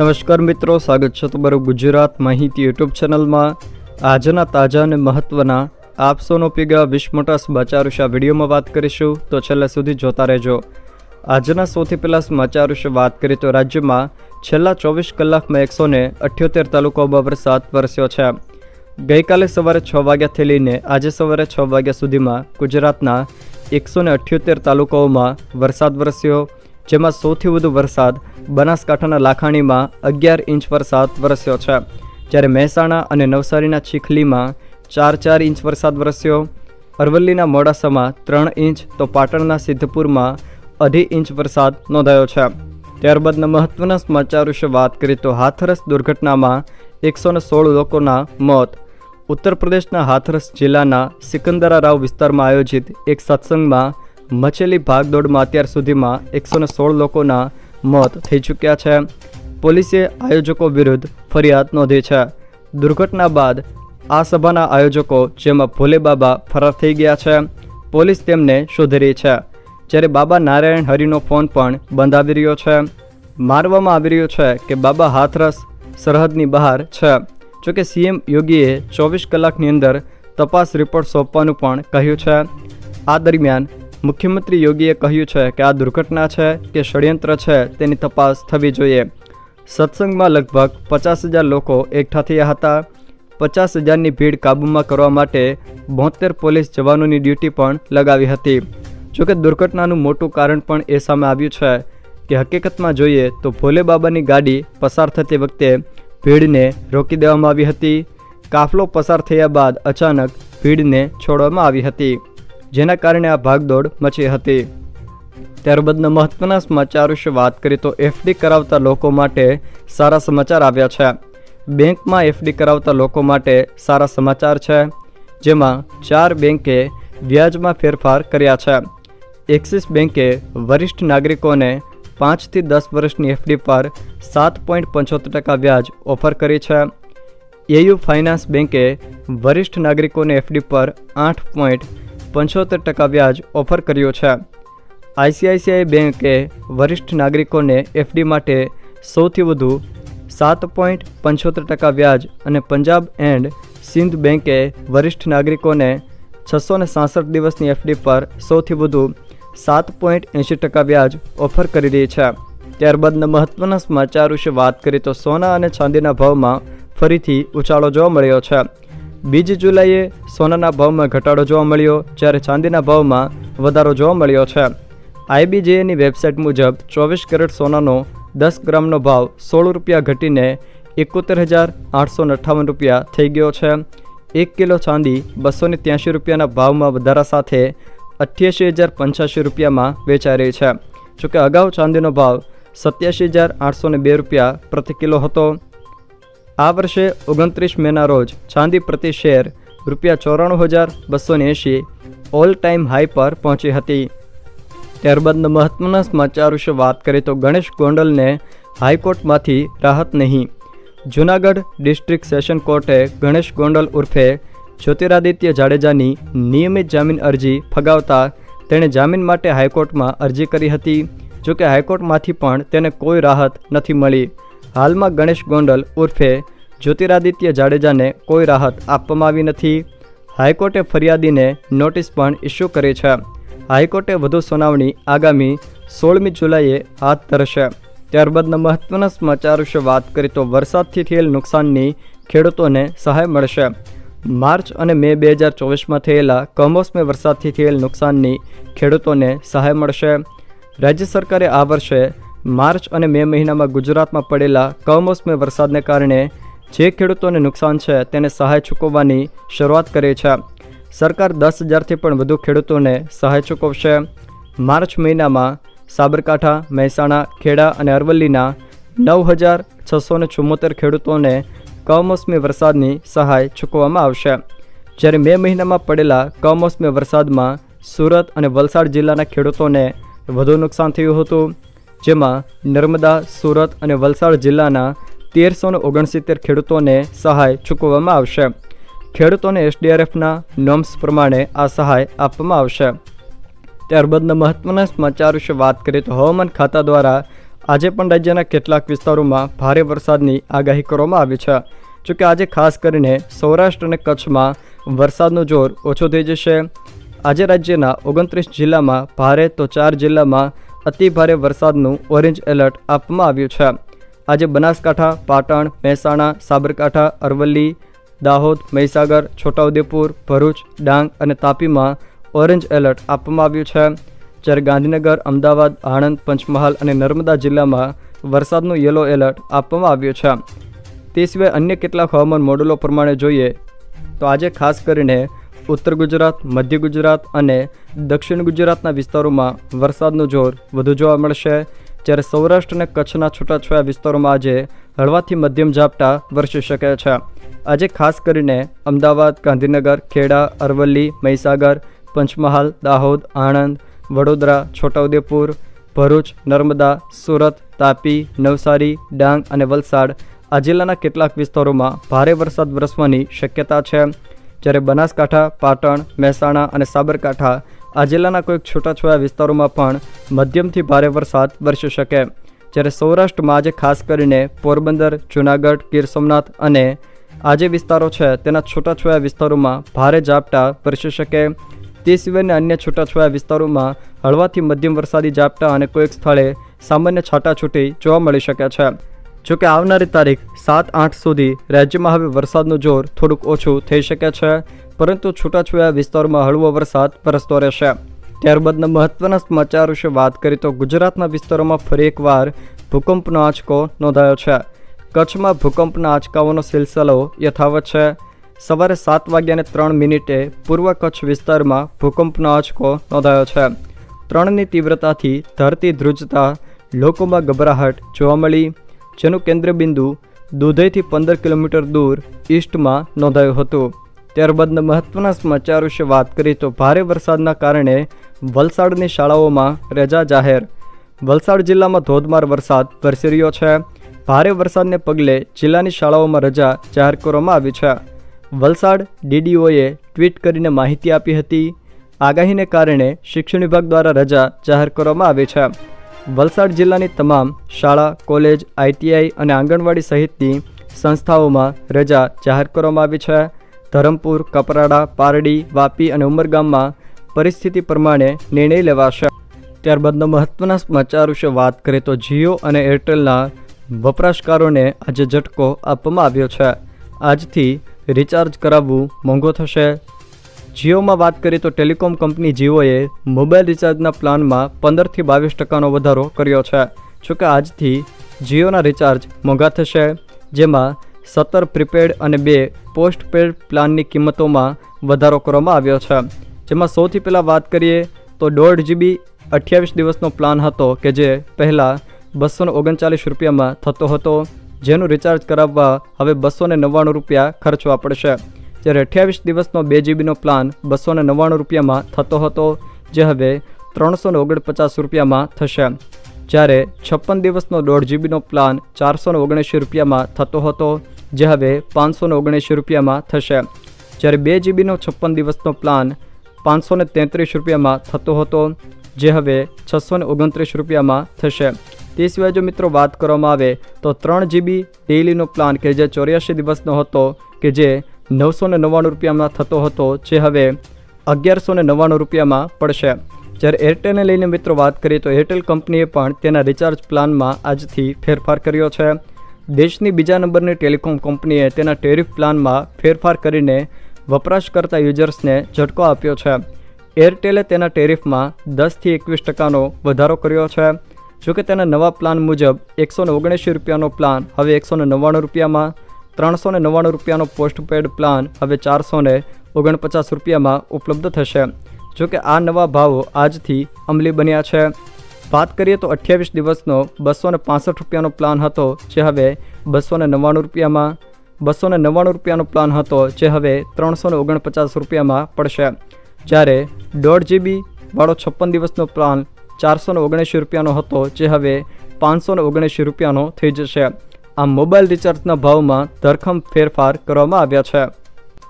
નમસ્કાર મિત્રો, સ્વાગત છે તમારું ગુજરાત માહિતી યુટ્યુબ ચેનલમાં. આજના તાજા અને મહત્વના આપસોનો પીગા વિશ્વ સમાચાર વિશે વિડીયોમાં વાત કરીશું, તો છેલ્લા સુધી જોતા રહેજો. આજના સૌથી પહેલાં સમાચાર વિશે વાત કરીએ તો રાજ્યમાં છેલ્લા ચોવીસ કલાકમાં એકસો ને અઠ્યોતેર તાલુકાઓમાં વરસાદ વરસ્યો છે. ગઈકાલે સવારે છ વાગ્યાથી લઈને આજે સવારે છ વાગ્યા સુધીમાં ગુજરાતના એકસો ને અઠ્યોતેર તાલુકાઓમાં વરસાદ વરસ્યો. જેમાં સૌથી વધુ વરસાદ બનાસકાંઠાના લાખાણીમાં અગિયાર ઇંચ વરસાદ વરસ્યો છે. જ્યારે મહેસાણા અને નવસારીના ચીખલીમાં ચાર ચાર ઇંચ વરસાદ વરસ્યો. અરવલ્લીના મોડાસામાં ત્રણ ઇંચ તો પાટણના સિદ્ધપુરમાં અઢી ઇંચ વરસાદ નોંધાયો છે. ત્યારબાદના મહત્વના સમાચાર વિશે વાત કરીએ તો હાથરસ દુર્ઘટનામાં એકસો સોળ લોકોના મોત. ઉત્તર પ્રદેશના હાથરસ જિલ્લાના સિકંદરા રાવ વિસ્તારમાં આયોજિત એક સત્સંગમાં મચેલી ભાગદોડમાં અત્યાર સુધીમાં એકસો સોળ લોકોના મોત થઈ ચૂક્યા છે. પોલીસે આયોજકો વિરુદ્ધ ફરિયાદ નોંધી છે. દુર્ઘટના બાદ આ સભાના આયોજકો, જેમાં ભોલે બાબા ફરાર થઈ ગયા છે, પોલીસ તેમને શોધી રહી છે. જ્યારે બાબા નારાયણ હરિનો ફોન પણ બંધ આવી રહ્યો છે. મારવામાં આવી રહ્યો છે કે બાબા હાથરસ સરહદની બહાર છે. જોકે સીએમ યોગીએ ચોવીસ કલાકની અંદર તપાસ રિપોર્ટ સોંપવાનું પણ કહ્યું છે. આ દરમિયાન મુખ્યમંત્રી યોગીએ કહ્યું છે કે આ દુર્ઘટના છે કે ષડયંત્ર છે તેની તપાસ થવી જોઈએ. સત્સંગમાં લગભગ પચાસ હજાર લોકો એકઠા થયા હતા. પચાસ હજારની ભીડ કાબૂમાં કરવા માટે બોતેર પોલીસ જવાનોની ડ્યુટી પણ લગાવી હતી. જોકે દુર્ઘટનાનું મોટું કારણ પણ એ સામે આવ્યું છે કે હકીકતમાં જોઈએ તો ભોલે બાબાની ગાડી પસાર થતી વખતે ભીડને રોકી દેવામાં આવી હતી. કાફલો પસાર થયા બાદ અચાનક ભીડને છોડવામાં આવી હતી. જેના કારણે આ ભાગદોડ મચી હતી. ત્યારબાદના મહત્વના સમાચાર વિશે વાત કરીએ તો એફડી કરાવતા લોકો માટે સારા સમાચાર આવ્યા છે. બેંકમાં એફડી કરાવતા લોકો માટે સારા સમાચાર છે, જેમાં ચાર બેંકે વ્યાજમાં ફેરફાર કર્યા છે. એક્સિસ બેંકે વરિષ્ઠ નાગરિકોને પાંચથી દસ વર્ષની એફડી પર સાત પોઈન્ટ પંચોતેર ટકા વ્યાજ ઓફર કરી છે. એયુ ફાઇનાન્સ બેંકે વરિષ્ઠ નાગરિકોને એફડી પર આઠ પોઈન્ટ પંચોતેર ટકા વ્યાજ ઓફર કર્યો છે. આઈસીઆઈસીઆઈ બેંકે વરિષ્ઠ નાગરિકોને એફડી માટે સૌથી વધુ સાત પોઈન્ટ પંચોતેર ટકા વ્યાજ અને પંજાબ એન્ડ સિંધ બેંકે વરિષ્ઠ નાગરિકોને છસો ને સાસઠ દિવસની એફડી પર સૌથી વધુ સાત પોઈન્ટ એંશી ટકા વ્યાજ ઓફર કરી રહી છે. ત્યારબાદના મહત્વના સમાચાર વિશે વાત કરીએ તો સોના અને ચાંદીના ભાવમાં ફરીથી ઉછાળો જોવા મળ્યો છે. બીજી જુલાઈએ સોનાના ભાવમાં ઘટાડો જોવા મળ્યો, જ્યારે ચાંદીના ભાવમાં વધારો જોવા મળ્યો છે. આઈબીજેએની વેબસાઇટ મુજબ ચોવીસ કેરેટ સોનાનો દસ ગ્રામનો ભાવ સોળ રૂપિયા ઘટીને એકોતેર હજાર આઠસો અઠ્ઠાવન રૂપિયા થઈ ગયો છે. એક કિલો ચાંદી બસો ને ત્યાંશી રૂપિયાના ભાવમાં વધારા સાથે અઠ્યાસી હજાર પંચ્યાસી રૂપિયામાં વેચાઈ રહી છે. જોકે અગાઉ ચાંદીનો ભાવ સત્યાસી હજાર આઠસો બે રૂપિયા પ્રતિ કિલો હતો. આ વર્ષે ઓગણત્રીસ મેના રોજ ચાંદી પ્રતિ શેર રૂપિયા ચોરાણું હજાર બસો ને એંશી ઓલ ટાઈમ હાઈ પર પહોંચી હતી. ત્યારબાદના મહત્વના સમાચાર વિશે વાત કરીએ તો ગણેશ ગોંડલને હાઈકોર્ટમાંથી રાહત નહીં. જૂનાગઢ ડિસ્ટ્રિક્ટ સેશન કોર્ટે ગણેશ ગોંડલ ઉર્ફે જ્યોતિરાદિત્ય જાડેજાની નિયમિત જામીન અરજી ફગાવતા તેણે જામીન માટે હાઈકોર્ટમાં અરજી કરી હતી. જોકે હાઈકોર્ટમાંથી પણ તેને કોઈ રાહત નથી મળી. હાલમાં ગણેશ ગોંડલ ઉર્ફે જ્યોતિરાદિત્ય જાડેજાને કોઈ રાહત આપવામાં આવી નથી. હાઈકોર્ટે ફરિયાદીને નોટિસ પણ ઇસ્યુ કરી છે. હાઈકોર્ટે વધુ સુનાવણી આગામી સોળમી જુલાઈએ હાથ ધરશે. ત્યારબાદના મહત્વના સમાચાર વિશે વાત કરીએ તો વરસાદથી થયેલ નુકસાનની ખેડૂતોને સહાય મળશે. માર્ચ અને મે બે હજાર ચોવીસમાં થયેલા કમોસમી વરસાદથી થયેલ નુકસાનની ખેડૂતોને સહાય મળશે. રાજ્ય સરકારે આ વર્ષે માર્ચ અને મે મહિનામાં ગુજરાતમાં પડેલા કમોસમી વરસાદને કારણે જે ખેડૂતોને નુકસાન છે તેને સહાય ચૂકવવાની શરૂઆત કરી છે. સરકાર દસ હજારથી પણ વધુ ખેડૂતોને સહાય ચૂકવશે. માર્ચ મહિનામાં સાબરકાંઠા, મહેસાણા, ખેડા અને અરવલ્લીના નવ હજાર છસો ને ચુમ્મોતેર ખેડૂતોને કમોસમી વરસાદની સહાય ચૂકવવામાં આવશે. જ્યારે મે મહિનામાં પડેલા કમોસમી વરસાદમાં સુરત અને વલસાડ જિલ્લાના ખેડૂતોને વધુ નુકસાન થયું હતું. જેમાં નર્મદા, સુરત અને વલસાડ જિલ્લાના તેરસો ઓગણસિત્તેર ખેડૂતોને સહાય ચૂકવવામાં આવશે. ખેડૂતોને એસડીઆરએફના નોમ્સ પ્રમાણે આ સહાય આપવામાં આવશે. ત્યારબાદના મહત્વના સમાચાર વિશે વાત કરીએ તો હવામાન ખાતા દ્વારા આજે પણ રાજ્યના કેટલાક વિસ્તારોમાં ભારે વરસાદની આગાહી કરવામાં આવી છે. જોકે આજે ખાસ કરીને સૌરાષ્ટ્ર અને કચ્છમાં વરસાદનું જોર ઓછો થઈ જશે. આજે રાજ્યના ઓગણત્રીસ જિલ્લામાં ભારે તો ચાર જિલ્લામાં અતિ ભારે વરસાદનું ઓરેન્જ એલર્ટ આપવામાં આવ્યું છે. આજે બનાસકાંઠા, પાટણ, મહેસાણા, સાબરકાંઠા, અરવલ્લી, દાહોદ, મહીસાગર, છોટાઉદેપુર, ભરૂચ, ડાંગ અને તાપીમાં ઓરેન્જ એલર્ટ આપવામાં આવ્યું છે. જ્યારે ગાંધીનગર, અમદાવાદ, આણંદ, પંચમહાલ અને નર્મદા જિલ્લામાં વરસાદનું યલો એલર્ટ આપવામાં આવ્યું છે. તે સિવાય અન્ય કેટલાક હવામાન મોડેલો પ્રમાણે જોઈએ તો આજે ખાસ કરીને ઉત્તર ગુજરાત, મધ્ય ગુજરાત અને દક્ષિણ ગુજરાતના વિસ્તારોમાં વરસાદનું જોર વધુ જોવા મળશે. જ્યારે સૌરાષ્ટ્ર અને કચ્છના છૂટાછવાયા વિસ્તારોમાં આજે હળવાથી મધ્યમ ઝાપટા વરસી શકે છે. આજે ખાસ કરીને અમદાવાદ, ગાંધીનગર, ખેડા, અરવલ્લી, મહીસાગર, પંચમહાલ, દાહોદ, આણંદ, વડોદરા, છોટાઉદેપુર, ભરૂચ, નર્મદા, સુરત, તાપી, નવસારી, ડાંગ અને વલસાડ આ જિલ્લાના કેટલાક વિસ્તારોમાં ભારે વરસાદ વરસવાની શક્યતા છે. જ્યારે બનાસકાંઠા, પાટણ, મહેસાણા અને સાબરકાંઠા આ જિલ્લાના કોઈક છૂટાછવાયા વિસ્તારોમાં પણ મધ્યમથી ભારે વરસાદ વરસી શકે. જ્યારે સૌરાષ્ટ્રમાં આજે ખાસ કરીને પોરબંદર, જૂનાગઢ, ગીર સોમનાથ અને આ જે વિસ્તારો છે તેના છૂટાછવાયા વિસ્તારોમાં ભારે ઝાપટા વરસી શકે. તે સિવાયના અન્ય છૂટાછવાયા વિસ્તારોમાં હળવાથી મધ્યમ વરસાદી ઝાપટા અને કોઈક સ્થળે સામાન્ય છાટાછૂટી જોવા મળી શકે છે. જોકે આવનારી તારીખ સાત આઠ સુધી રાજ્યમાં હવે વરસાદનું જોર થોડુંક ઓછું થઈ શકે છે, પરંતુ છૂટાછવાયા વિસ્તારોમાં હળવો વરસાદ વરસતો રહેશે. ત્યારબાદના મહત્વના સમાચાર વિશે વાત કરીએ તો ગુજરાતના વિસ્તારોમાં ફરી એકવાર ભૂકંપનો આંચકો નોંધાયો છે. કચ્છમાં ભૂકંપના આંચકાઓનો સિલસિલો યથાવત છે. સવારે સાત વાગ્યાને ત્રણ મિનિટે પૂર્વ કચ્છ વિસ્તારમાં ભૂકંપનો આંચકો નોંધાયો છે. ત્રણની તીવ્રતાથી ધરતી ધ્રુજતા લોકોમાં ગભરાહટ જોવા મળી. જેનું કેન્દ્રબિંદુ દુધઈથી પંદર કિલોમીટર દૂર ઈસ્ટમાં નોંધાયું હતું. ત્યારબાદના મહત્વના સમાચાર વિશે વાત કરીએ તો ભારે વરસાદના કારણે વલસાડની શાળાઓમાં રજા જાહેર. વલસાડ જિલ્લામાં ધોધમાર વરસાદ વરસી રહ્યો છે. ભારે વરસાદને પગલે જિલ્લાની શાળાઓમાં રજા જાહેર કરવામાં આવી છે. વલસાડ ડીડીઓએ ટ્વીટ કરીને માહિતી આપી હતી. આગાહીને કારણે શિક્ષણ વિભાગ દ્વારા રજા જાહેર કરવામાં આવી છે. વલસાડ જિલ્લાની તમામ શાળા, કોલેજ આઈટીઆઈ અને આંગણવાડી સહિતની સંસ્થાઓમાં રજા જાહેર કરવામાં આવી છે. ધરમપુર, કપરાડા, પારડી, વાપી અને ઉમરગામમાં પરિસ્થિતિ પ્રમાણે નિર્ણય લેવાશે. ત્યારબાદના મહત્વના સમાચાર વિશે વાત કરીએ તો જીઓ અને એરટેલના વપરાશકારોને આજે ઝટકો આપવામાં આવ્યો છે. આજથી રિચાર્જ કરાવવું મોંઘો થશે. જીઓમાં વાત કરીએ તો ટેલિકોમ કંપની જીઓએ મોબાઈલ રિચાર્જના પ્લાનમાં પંદરથી બાવીસ ટકાનો વધારો કર્યો છે. જોકે આજથી જીઓના રિચાર્જ મોંઘા થશે, જેમાં સત્તર પ્રીપેડ અને બે પોસ્ટપેડ પ્લાનની કિંમતોમાં વધારો કરવામાં આવ્યો છે. જેમાં સૌથી પહેલાં વાત કરીએ તો દોઢ જીબી અઠ્યાવીસ દિવસનો પ્લાન હતો કે જે પહેલાં બસો ઓગણચાલીસ રૂપિયામાં થતો હતો. જેનું રિચાર્જ કરાવવા હવે બસો રૂપિયા ખર્ચવા પડશે. જ્યારે અઠ્યાવીસ દિવસનો બે જીબીનો પ્લાન બસો નવ્વાણું રૂપિયામાં થતો હતો, જે હવે ત્રણસો ઓગણપચાસ રૂપિયામાં થશે. જ્યારે છપ્પન દિવસનો દોઢ જીબીનો પ્લાન ચારસો ઓગણએંશી રૂપિયામાં થતો હતો, જે હવે પાંચસો ઓગણએંશી રૂપિયામાં થશે. જ્યારે બે જીબીનો છપ્પન દિવસનો પ્લાન પાંચસો ને તેત્રીસ રૂપિયામાં થતો હતો, જે હવે છસો ઓગણત્રીસ રૂપિયામાં થશે. તે સિવાય જો મિત્રો વાત કરવામાં આવે, તો ત્રણ જીબી ડેઇલીનો પ્લાન કે જે ચોર્યાસી દિવસનો હતો, કે જે નવસો ને નવ્વાણું રૂપિયામાં થતો હતો, જે હવે અગિયારસો ને નવ્વાણું રૂપિયામાં પડશે. જ્યારે એરટેલને લઈને મિત્રો વાત કરીએ તો એરટેલ કંપનીએ પણ તેના રિચાર્જ પ્લાનમાં આજથી ફેરફાર કર્યો છે. દેશની બીજા નંબરની ટેલિકોમ કંપનીએ તેના ટેરિફ પ્લાનમાં ફેરફાર કરીને વપરાશકર્તા યુઝર્સને ઝટકો આપ્યો છે. એરટેલે તેના ટેરિફમાં દસથી એકવીસ ટકાનો વધારો કર્યો છે. જોકે તેના નવા પ્લાન મુજબ એકસો ઓગણએંશી રૂપિયાનો પ્લાન હવે એકસો નવ્વાણું રૂપિયામાં ત્રણસો ને નવ્વાણું રૂપિયાનો પોસ્ટપેડ પ્લાન હવે ચારસો ને ઓગણપચાસ રૂપિયામાં ઉપલબ્ધ થશે. જોકે આ નવા ભાવો આજથી અમલી બન્યા છે. વાત કરીએ તો અઠ્યાવીસ દિવસનો બસો ને પાસઠ રૂપિયાનો પ્લાન હતો, જે હવે બસો ને નવ્વાણું રૂપિયામાં બસો ને નવ્વાણું રૂપિયાનો પ્લાન હતો, જે હવે ત્રણસો ને ઓગણપચાસ રૂપિયામાં પડશે. જ્યારે દોઢ જીબી વાળો છપ્પન દિવસનો પ્લાન ચારસો ઓગણએંશી રૂપિયાનો હતો, જે હવે પાંચસો ઓગણએંશી રૂપિયાનો થઈ જશે. આમ મોબાઈલ રિચાર્જના ભાવમાં ધરખમ ફેરફાર કરવામાં આવ્યા છે.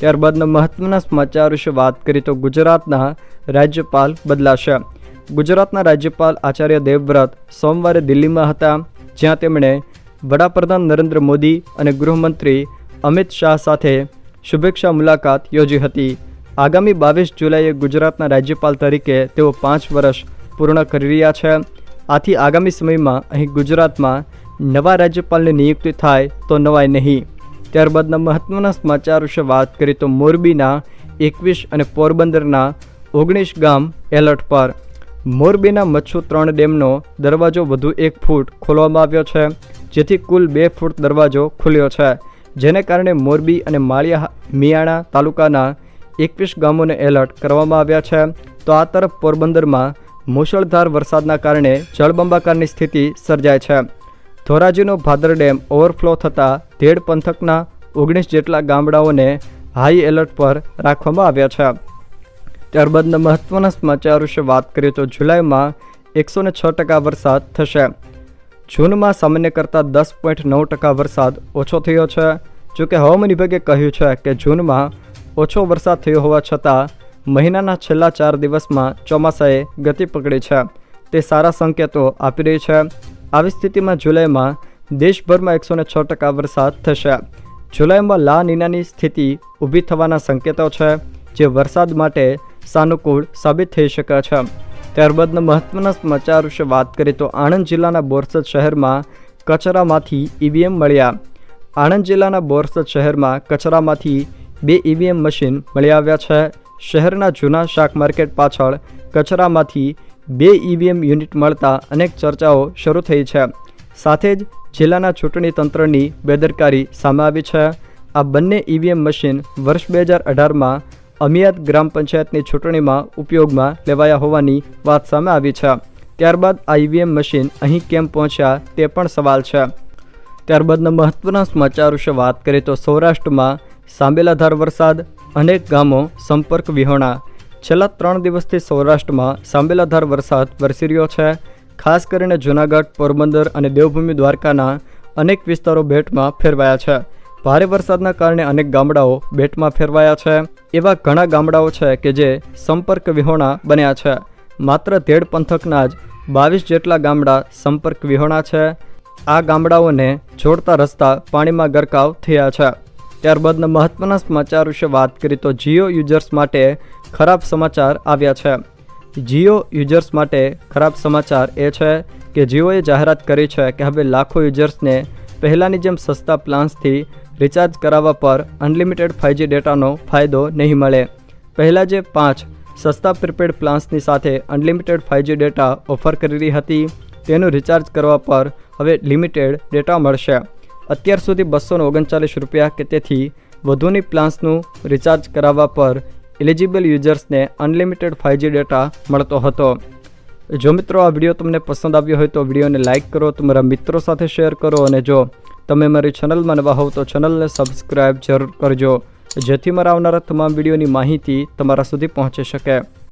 ત્યારબાદના મહત્વના સમાચાર વિશે વાત કરીએ તો ગુજરાતના રાજ્યપાલ બદલાશે. ગુજરાતના રાજ્યપાલ આચાર્ય દેવવ્રત સોમવારે દિલ્હીમાં હતા, જ્યાં તેમણે વડાપ્રધાન નરેન્દ્ર મોદી અને ગૃહમંત્રી અમિત શાહ સાથે શુભેચ્છા મુલાકાત યોજી હતી. આગામી બાવીસ જુલાઈએ ગુજરાતના રાજ્યપાલ તરીકે તેઓ પાંચ વર્ષ પૂર્ણ કરી રહ્યા છે. આથી આગામી સમયમાં અહીં ગુજરાતમાં નવા રાજ્યપાલની નિયુક્તિ થાય તો નવાય નહીં. ત્યારબાદના મહત્વના સમાચાર વિશે વાત કરીએ તો મોરબીના એકવીસ અને પોરબંદરના ઓગણીસ ગામ એલર્ટ પર. મોરબીના મચ્છુ ત્રણ ડેમનો દરવાજો વધુ એક ફૂટ ખોલવામાં આવ્યો છે, જેથી કુલ બે ફૂટ દરવાજો ખુલ્યો છે. જેને કારણે મોરબી અને માળિયા મિયાણા તાલુકાના એકવીસ ગામોને એલર્ટ કરવામાં આવ્યા છે. તો આ તરફ પોરબંદરમાં મુશળધાર વરસાદના કારણે જળબંબાકારની સ્થિતિ સર્જાય છે. ધોરાજીનો ભાદર ડેમ ઓવરફ્લો થતાં ધેડ પંથકના ઓગણીસ જેટલા ગામડાઓને હાઈ એલર્ટ પર રાખવામાં આવ્યા છે. ત્યારબાદના મહત્વના સમાચાર વિશે વાત કરીએ તો જુલાઈમાં એકસો છ ટકા વરસાદ થશે. જૂનમાં સામાન્ય કરતાં દસ પોઈન્ટ નવ ટકા વરસાદ ઓછો થયો છે. જોકે હવામાન વિભાગે કહ્યું છે કે જૂનમાં ઓછો વરસાદ થયો હોવા છતાં મહિનાના છેલ્લા ચાર દિવસમાં ચોમાસાએ ગતિ પકડી છે. તે સારા સંકેતો આપી રહી છે. આવી સ્થિતિમાં જુલાઈમાં દેશભરમાં એકસો છ ટકા વરસાદ થશે. જુલાઈમાં લા નીનાની સ્થિતિ ઊભી થવાના સંકેતો છે, જે વરસાદ માટે સાનુકૂળ સાબિત થઈ શકે છે. ત્યારબાદના મહત્વના સમાચાર વિશે વાત કરીએ તો આણંદ જિલ્લાના બોરસદ શહેરમાં કચરામાંથી ઈવીએમ મળ્યા. આણંદ જિલ્લાના બોરસદ શહેરમાં કચરામાંથી બે ઈવીએમ મશીન મળી આવ્યા છે. શહેરના જૂના શાક માર્કેટ પાછળ કચરામાંથી બે ઈવીએમ યુનિટ મળતા અનેક ચર્ચાઓ શરૂ થઈ છે. સાથે જ જિલ્લાના ચૂંટણી તંત્રની બેદરકારી સામે આવી છે. આ બંને ઈવીએમ મશીન વર્ષ બે હજાર અઢારમાં અમિયાદ ગ્રામ પંચાયતની ચૂંટણીમાં ઉપયોગમાં લેવાયા હોવાની વાત સામે આવી છે. ત્યારબાદ આ ઈવીએમ મશીન અહીં કેમ પહોંચ્યા તે પણ સવાલ છે. ત્યારબાદના મહત્વના સમાચાર વિશે વાત કરીએ તો સૌરાષ્ટ્રમાં સાંબેલાધાર વરસાદ, અનેક ગામો સંપર્ક વિહોણા. છેલ્લા ત્રણ દિવસથી સૌરાષ્ટ્રમાં સાંબેલાધાર વરસાદ વરસી રહ્યો છે. ખાસ કરીને જૂનાગઢ, પોરબંદર અને દેવભૂમિ દ્વારકાના અનેક વિસ્તારો બેટમાં ફેરવાયા છે. ભારે વરસાદના કારણે અનેક ગામડાઓ બેટમાં ફેરવાયા છે. એવા ઘણા ગામડાઓ છે કે જે સંપર્ક વિહોણા બન્યા છે. માત્ર ધેડ પંથકના જ બાવીસ જેટલા ગામડા સંપર્ક વિહોણા છે. આ ગામડાઓને જોડતા રસ્તા પાણીમાં ગરકાવ થયા છે. ત્યારબાદના મહત્વના સમાચાર વિશે વાત કરીએ તો જીઓ યુઝર્સ માટે ખરાબ સમાચાર આવ્યા છે. જીઓ યુઝર્સ માટે ખરાબ સમાચાર એ છે કે જીઓએ જાહેરાત કરી છે કે હવે લાખો યુઝર્સને પહેલાંની જેમ સસ્તા પ્લાન્સથી રિચાર્જ કરાવવા પર અનલિમિટેડ ફાઇવજી ડેટાનો ફાયદો નહીં મળે. પહેલાં જે પાંચ સસ્તા પ્રીપેડ પ્લાન્સની સાથે અનલિમિટેડ ફાઇવજી ડેટા ઓફર કરી હતી, તેનું રિચાર્જ કરવા પર હવે લિમિટેડ ડેટા મળશે. અત્યાર સુધી બસો ઓગણચાલીસ રૂપિયા કે તેથી વધુની પ્લાન્સનું રિચાર્જ કરાવવા પર એલિજિબલ યુઝર્સને અનલિમિટેડ ફાઇવજી ડેટા મળતો હતો. જો મિત્રો આ વીડિયો તમને પસંદ આવ્યો હોય તો વિડીયોને લાઇક કરો, તમારા મિત્રો સાથે શેર કરો અને જો તમે મારી ચેનલમાં નવા હોવ તો ચેનલને સબસ્ક્રાઈબ જરૂર કરજો, જેથી મારા આવનારા તમામ વિડીયોની માહિતી તમારા સુધી પહોંચી શકે.